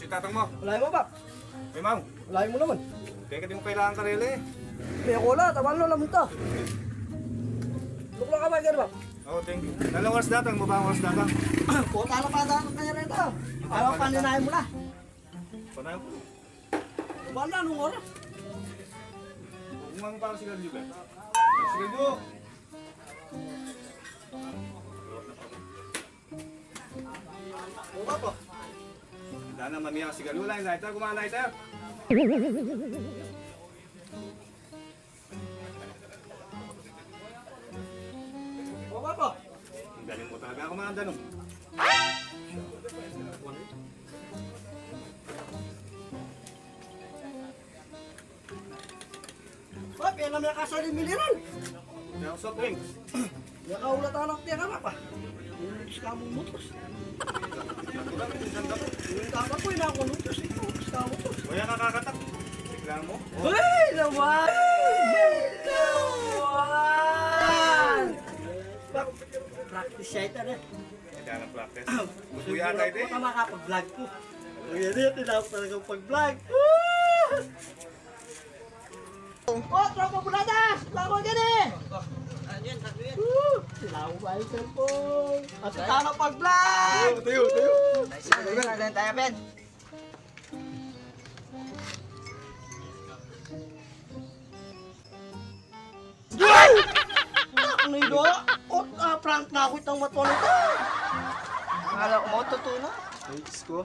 Si tatang mo. Wala mo ba? May mau. Wala mo naman. Teka, di mo kailangan karela eh. May kola, tawan lo lamun to. Lukla ka ba gano'n ba? Oh, thank you. Dalawang oras datang, mabang oras datang. Puta na pa daan kanya rito. Ayaw paninahin mo na. Panay ko. Wala nung oras. Umang para sigarilyo ba? Sigarilyo! Buka po. Hindi na mamaya sigarilyo. Wala yung lighter. Kumang lighter. Buka po. Ang galing mo talaga. Mga ganun. Ba, kaya naman kasali miliran. Ako soft drinks. Nakaulat anak niya ka pa. Yung iskamo mutos. Natulang, isang dako. Yung tama ko, inako mutos. Ito, mutos. Kaya nakakatak. Bigla mo. Hey, naman! Naman! Practice siya ito na. kaya ng practice. Gusto yata ito eh. Makapag-vlog ko. Ayan yun, tinawag talaga pag-vlog. Ba yung cellphone? At saka pag-vlog! Tayo, tayo. Silent tayo, Ben. Yun? Oh, ah, prank na ako itang matuwa nito. Akala ko mo, totoo na. Ay, Diyos ko.